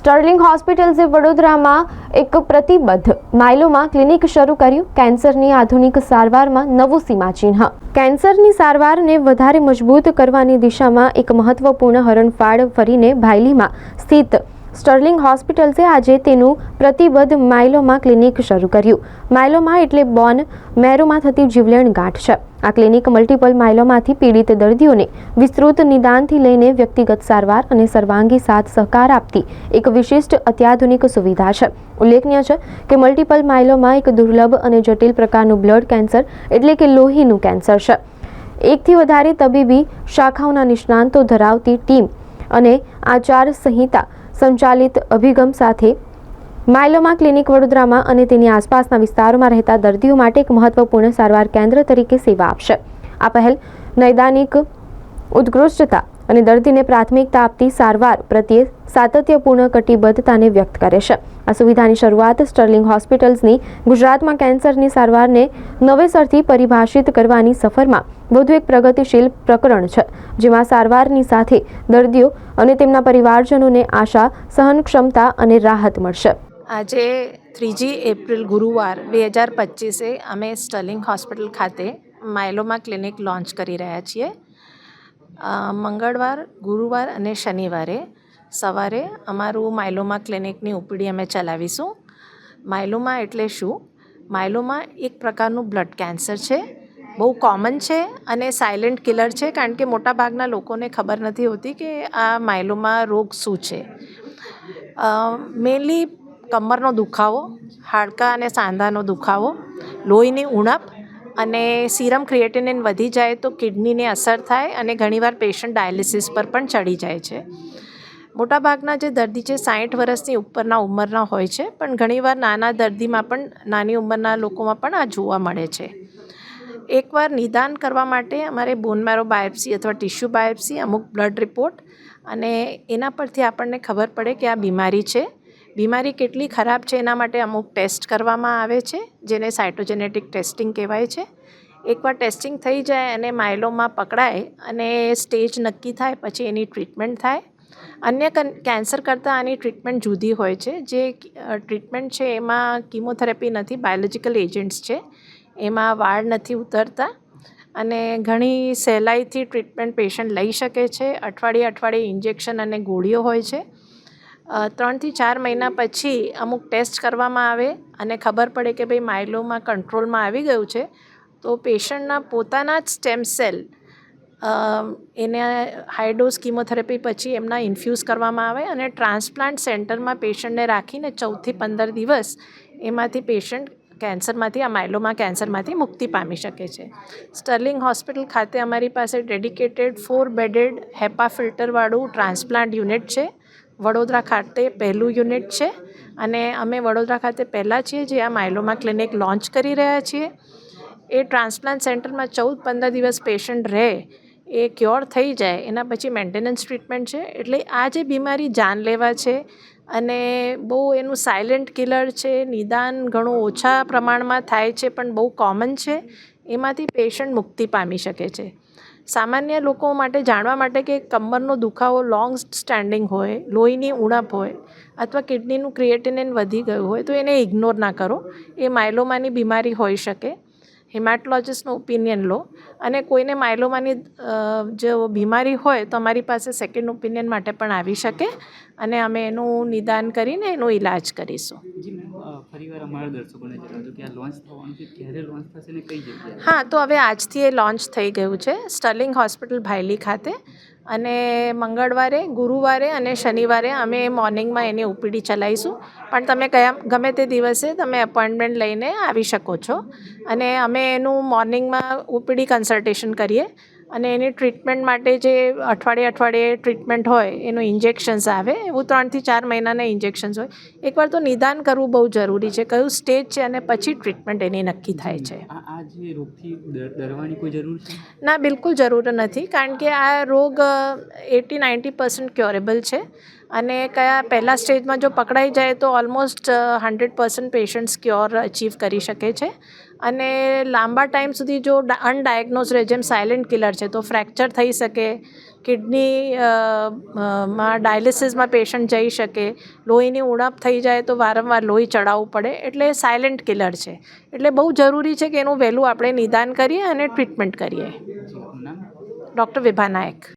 Sterling હોસ્પિટલ્સે વડોદરામાં એક પ્રતિબદ્ધ માઇલોમાં ક્લિનિક શરૂ કર્યું. કેન્સરની આધુનિક સારવારમાં નવું સીમાચિહ્ન. કેન્સરની સારવારને વધારે મજબૂત કરવાની દિશામાં એક મહત્વપૂર્ણ હરણફાળ ફરીને ભાયલીમાં સ્થિત સ્ટર્લિંગ હોસ્પિટલ્સે આજે તેનું પ્રતિબદ્ધ માઇલોમા ક્લિનિક શરૂ કર્યું. માઇલોમા એટલે બોન મેરોમાં થતી જીવલેણ ગાંઠ છે. આ ક્લિનિક મલ્ટિપલ માઇલોમાંથી પીડિત દર્દીઓને વિસ્તૃત નિદાનથી લઈને વ્યક્તિગત સારવાર અને સર્વાંગી સાથ સહકાર આપતી એક વિશિષ્ટ અત્યાધુનિક સુવિધા છે. ઉલ્લેખનીય છે કે મલ્ટિપલ માઇલોમાં એક દુર્લભ અને જટિલ પ્રકારનું બ્લડ કેન્સર એટલે કે લોહીનું કેન્સર છે. એકથી વધારે તબીબી શાખાઓના નિષ્ણાંતો ધરાવતી ટીમ અને આચાર સંહિતા સંચાલિત અભિગમ સાથે માયલોમા ક્લિનિક વડોદરામાં અને તેની આસપાસના વિસ્તારોમાં રહેતા દર્દીઓ માટે એક મહત્વપૂર્ણ સારવાર કેન્દ્ર તરીકે સેવા આપશે. આ પહેલ નૈદાનિક, ઉત્કૃષ્ટતા અને દર્દીને પ્રાથમિકતા આપતી સારવાર પ્રત્યે સાતત્યપૂર્ણ કટિબદ્ધતાને વ્યક્ત કરે છે. આ સુવિધાની શરૂઆત સ્ટર્લિંગ હોસ્પિટલ્સની, ગુજરાતમાં કેન્સરની સારવારને નવેસરથી પરિભાષિત કરવાની સફરમાં વધુ એક પ્રગતિશીલ પ્રકરણ છે, જેમાં સારવારની સાથે દર્દીઓ અને તેમના પરિવારજનોને આશા, સહનક્ષમતા અને રાહત મળશે. આજે ત્રીજી એપ્રિલ ગુરુવાર બે હજાર પચીસે અમે સ્ટર્લિંગ હોસ્પિટલ ખાતે માયલોમા ક્લિનિક લોન્ચ કરી રહ્યા છીએ. મંગળવાર, ગુરુવાર અને શનિવારે સવારે અમારું માયલોમા ક્લિનિકની ઓપીડી અમે ચલાવીશું. માયલોમા એટલે શું? માયલોમા એક પ્રકારનું બ્લડ કેન્સર છે. બહુ કોમન છે અને સાયલેન્ટ કિલર છે કારણ કે મોટાભાગના લોકોને ખબર નથી હોતી કે આ માયલોમા રોગ શું છે. મેઇનલી કમરનો દુખાવો, હાડકાં અને સાંધાનો દુખાવો, લોહીની ઉણપ અને સીરમ ક્રિએટિનિન વધી જાય તો કિડનીને અસર થાય અને ઘણીવાર પેશન્ટ ડાયાલિસિસ પર પણ ચડી જાય છે. મોટાભાગના જે દર્દી છે સાઠ વર્ષની ઉપરના ઉંમરના હોય છે, પણ ઘણીવાર નાના દર્દીમાં પણ, નાની ઉંમરના લોકોમાં પણ આ જોવા મળે છે. એકવાર નિદાન કરવા માટે અમારે બોન મેરો બાયોપ્સી અથવા ટિશ્યુ બાયોપ્સી, અમુક બ્લડ રિપોર્ટ અને એના પરથી આપણને ખબર પડે કે આ બીમારી છે. બીમારી કેટલી ખરાબ છે એના માટે અમુક ટેસ્ટ કરવામાં આવે છે, જેને સાયટોજેનેટિક ટેસ્ટિંગ કહેવાય છે. એકવાર ટેસ્ટિંગ થઈ જાય અને માયલોમાં પકડાય અને સ્ટેજ નક્કી થાય, પછી એની ટ્રીટમેન્ટ થાય. અન્ય કન- કેન્સર કરતાં આની ટ્રીટમેન્ટ જુદી હોય છે. જે ટ્રીટમેન્ટ છે એમાં કિમોથેરાપી નથી, બાયોલોજિકલ એજન્ટ્સ છે. એમાં વાળ નથી ઉતરતા અને ઘણી સહેલાઈથી ટ્રીટમેન્ટ પેશન્ટ લઈ શકે છે. અઠવાડિયે અઠવાડિયે ઇન્જેક્શન અને ગોળીઓ હોય છે. ત્રણથી ચાર મહિના પછી અમુક ટેસ્ટ કરવામાં આવે અને ખબર પડે કે ભાઈ માઇલોમાં કંટ્રોલમાં આવી ગયું છે, તો પેશન્ટના પોતાના જ સ્ટેમ સેલ એને હાઈડોઝ કિમોથેરેપી પછી એમના ઇન્ફ્યુઝ કરવામાં આવે અને ટ્રાન્સપ્લાન્ટ સેન્ટરમાં પેશન્ટને રાખીને ચૌદથી પંદર દિવસ એમાંથી પેશન્ટ કેન્સરમાંથી, આ માઇલોમાં કેન્સરમાંથી મુક્તિ પામી શકે છે. સ્ટર્લિંગ હોસ્પિટલ ખાતે અમારી પાસે ડેડિકેટેડ ફોર બેડેડ હેપા ફિલ્ટરવાળું ટ્રાન્સપ્લાન્ટ યુનિટ છે. વડોદરા ખાતે પહેલું યુનિટ છે અને અમે વડોદરા ખાતે પહેલાં છીએ જે આ માઇલોમા ક્લિનિક લોન્ચ કરી રહ્યા છીએ. એ ટ્રાન્સપ્લાન્ટ સેન્ટરમાં ચૌદ પંદર દિવસ પેશન્ટ રહે, એ ક્યોર થઈ જાય, એના પછી મેન્ટેનન્સ ટ્રીટમેન્ટ છે. એટલે આ જે બીમારી જાનલેવા છે અને બહુ એનું સાયલેન્ટ કિલર છે, નિદાન ઘણું ઓછા પ્રમાણમાં થાય છે, પણ બહુ કોમન છે, એમાંથી પેશન્ટ મુક્તિ પામી શકે છે. સામાન્ય લોકો માટે જાણવા માટે કે કમરનો દુખાવો લોંગ સ્ટેન્ડિંગ હોય, લોહીની ઉણપ હોય અથવા કિડનીનું ક્રિએટિનિન વધી ગયું હોય તો એને ઇગ્નોર ના કરો. એ માયલોમાની બીમારી હોઈ શકે. હિમાટોલોજિસ્ટનો ઓપિનિયન લો. અને કોઈને માયલોમાની જો બીમારી હોય તો અમારી પાસે સેકન્ડ ઓપિનિયન માટે પણ આવી શકે. અને અમે એનું નિદાન કરીને એનો ઈલાજ કરીશું. હા, તો હવે આજથી એ લોન્ચ થઈ ગયું છે સ્ટર્લિંગ હોસ્પિટલ ભાયલી ખાતે. અને મંગળવારે, ગુરુવારે અને શનિવારે અમે મોર્નિંગમાં એની ઓપીડી ચલાવીશું. પણ તમે કયા, ગમે તે દિવસે તમે એપોઇન્ટમેન્ટ લઈને આવી શકો છો. અને અમે એનું મોર્નિંગમાં ઓપીડી કન્સલ્ટેશન કરીએ. અને એની ટ્રીટમેન્ટ માટે જે અઠવાડિયે અઠવાડિયે ટ્રીટમેન્ટ હોય એનું ઇન્જેક્શન્સ આવે એવું ત્રણથી ચાર મહિનાના ઇન્જેક્શન્સ હોય. એકવાર તો નિદાન કરવું બહુ જરૂરી છે કયું સ્ટેજ છે અને પછી ટ્રીટમેન્ટ એની નક્કી થાય છે. આ જે રોગથી ડરવાની કોઈ જરૂર છે? ના બિલકુલ જરૂર નથી કારણ કે આ રોગ એટી નાઇન્ટી પર્સન્ટ ક્યોરેબલ છે. અને કયા પહેલાં સ્ટેજમાં જો પકડાઈ જાય તો almost hundred percent patients cure achieve કરી શકે છે. અને લાંબા ટાઈમ સુધી જો અનડાયગ્નોઝ રહે જેમ સાયલેન્ટ કિલર છે તો ફ્રેક્ચર થઈ શકે કિડની માં ડાયાલિસિસમાં પેશન્ટ જઈ શકે લોહીની ઉણપ થઈ જાય તો વારંવાર લોહી ચડાવવું પડે એટલે સાયલેન્ટ કિલર છે. એટલે બહુ જરૂરી છે કે એનું વહેલું આપણે નિદાન કરીએ અને ટ્રીટમેન્ટ કરીએ. ડૉક્ટર વિભા નાયક.